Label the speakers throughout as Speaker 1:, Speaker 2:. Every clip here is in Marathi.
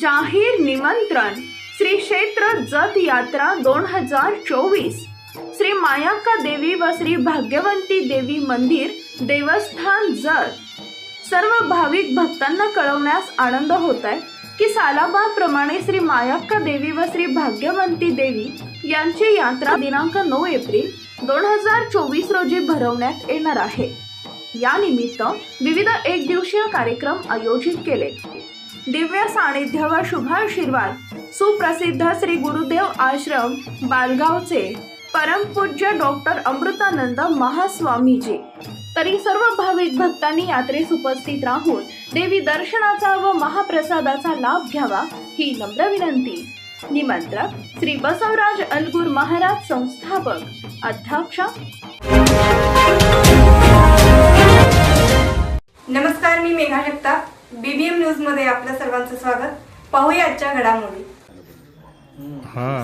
Speaker 1: जाहीर निमंत्रण श्री क्षेत्र जत यात्रा दोन हजार चोवीस. श्री मायाक्का देवी व श्री भाग्यवंती देवी मंदिर देवस्थान जत. सर्व भाविक भक्तांना कळवण्यास आनंद होत आहे की सालाबाप्रमाणे श्री मायाक्का देवी व श्री भाग्यवंती देवी यांची यात्रा दिनांक नऊ एप्रिल दोन हजार चोवीस रोजी भरवण्यात येणार आहे. या निमित्त विविध एक दिवसीय कार्यक्रम आयोजित केले. दिव्य सानिध्य व शुभाशीर्वाद सुप्रसिद्ध श्री गुरुदेव आश्रम बालगावचे परमपूज्य डॉक्टर अमृतानंद महास्वामीजी. तरी सर्व भाविक भक्तांनी यात्रेस उपस्थित राहून देवी दर्शनाचा व महाप्रसादाचा लाभ घ्यावा ही नम्र विनंती. निमंत्रक श्री बसवराज अलगुर महाराज संस्थापक. अध्यक्ष.
Speaker 2: नमस्कार मी मेघा जगताप. बीबीएम न्यूजमध्ये आपलं सर्वांचं स्वागत. पाहूया आजच्या घडामोडी.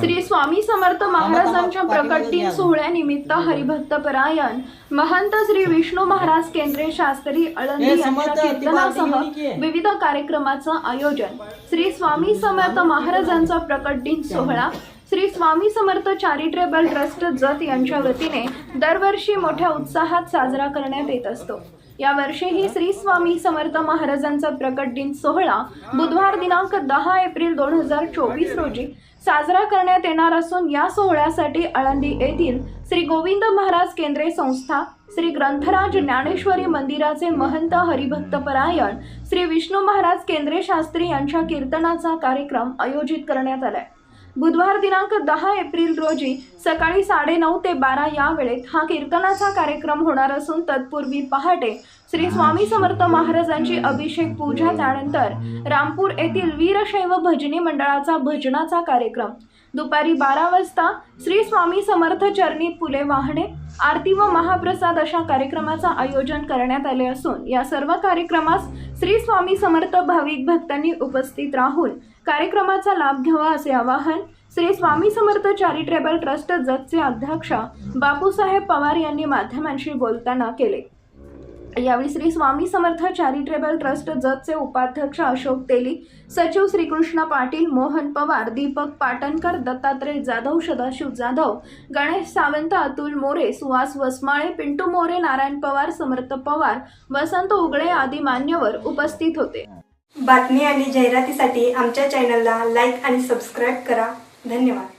Speaker 1: श्री स्वामी समर्थ महाराजांच्या प्रकट दिन सोहळ्यानिमित्त हरिभक्त परायण. महंत श्री विष्णू महाराज केंद्रे शास्त्री अळंदी यांच्या कीर्तनासह. विविध कार्यक्रमाचं आयोजन. श्री स्वामी समर्थ महाराजांचा प्रकट दिन सोहळा. श्री स्वामी समर्थ चॅरिटेबल ट्रस्ट जत यांच्या वतीने दरवर्षी मोठ्या उत्साहात साजरा करण्यात येत असतो. यावर्षीही श्री स्वामी समर्थ महाराजांचा प्रकट दिन सोहळा बुधवार दिनांक दहा एप्रिल दोन हजार चोवीस रोजी साजरा करण्यात येणार असून या सोहळ्यासाठी आळंदी येथील श्री गोविंद महाराज केंद्रे संस्था श्री ग्रंथराज ज्ञानेश्वरी मंदिराचे महंत हरिभक्तपरायण श्री विष्णू महाराज केंद्रे शास्त्री यांच्या कीर्तनाचा कार्यक्रम आयोजित करण्यात आलाय. बुधवार दिनांक दहा एप्रिल रोजी सकाळी साडेनऊ ते बारा या वेळेत हा कीर्तनाचा कार्यक्रम होणार असून तत्पूर्वी पहाटे श्री स्वामी समर्थ महाराजांची अभिषेक पूजा त्यानंतर रामपूर येथील वीरशैव भजनी मंडळाचा भजनाचा कार्यक्रम. दुपारी बारा वाजता श्री स्वामी समर्थ चरणी फुले वाहणे आरती व महाप्रसाद अशा कार्यक्रमाचं आयोजन करण्यात आले असून या सर्व कार्यक्रमास श्री स्वामी समर्थ भाविक भक्तांनी उपस्थित राहून कार्यक्रमाचा लाभ घ्यावा असे आवाहन श्री स्वामी समर्थ चॅरिटेबल ट्रस्ट जतचे अध्यक्ष बापूसाहेब पवार यांनी माध्यमांशी बोलताना केले. यावेळी श्री स्वामी समर्थ चॅरिटेबल ट्रस्ट जतचे उपाध्यक्ष अशोक तेली सचिव श्रीकृष्ण पाटील मोहन पवार दीपक पाटणकर दत्तात्रय जाधव सदाशिव जाधव गणेश सावंत अतुल मोरे सुहास वसमाळे पिंटू मोरे नारायण पवार समर्थ पवार वसंत उगळे आदी मान्यवर उपस्थित होते.
Speaker 2: बातमी आणि जाहिरातीसाठी आमच्या चॅनलला लाईक आणि सबस्क्राईब करा. धन्यवाद.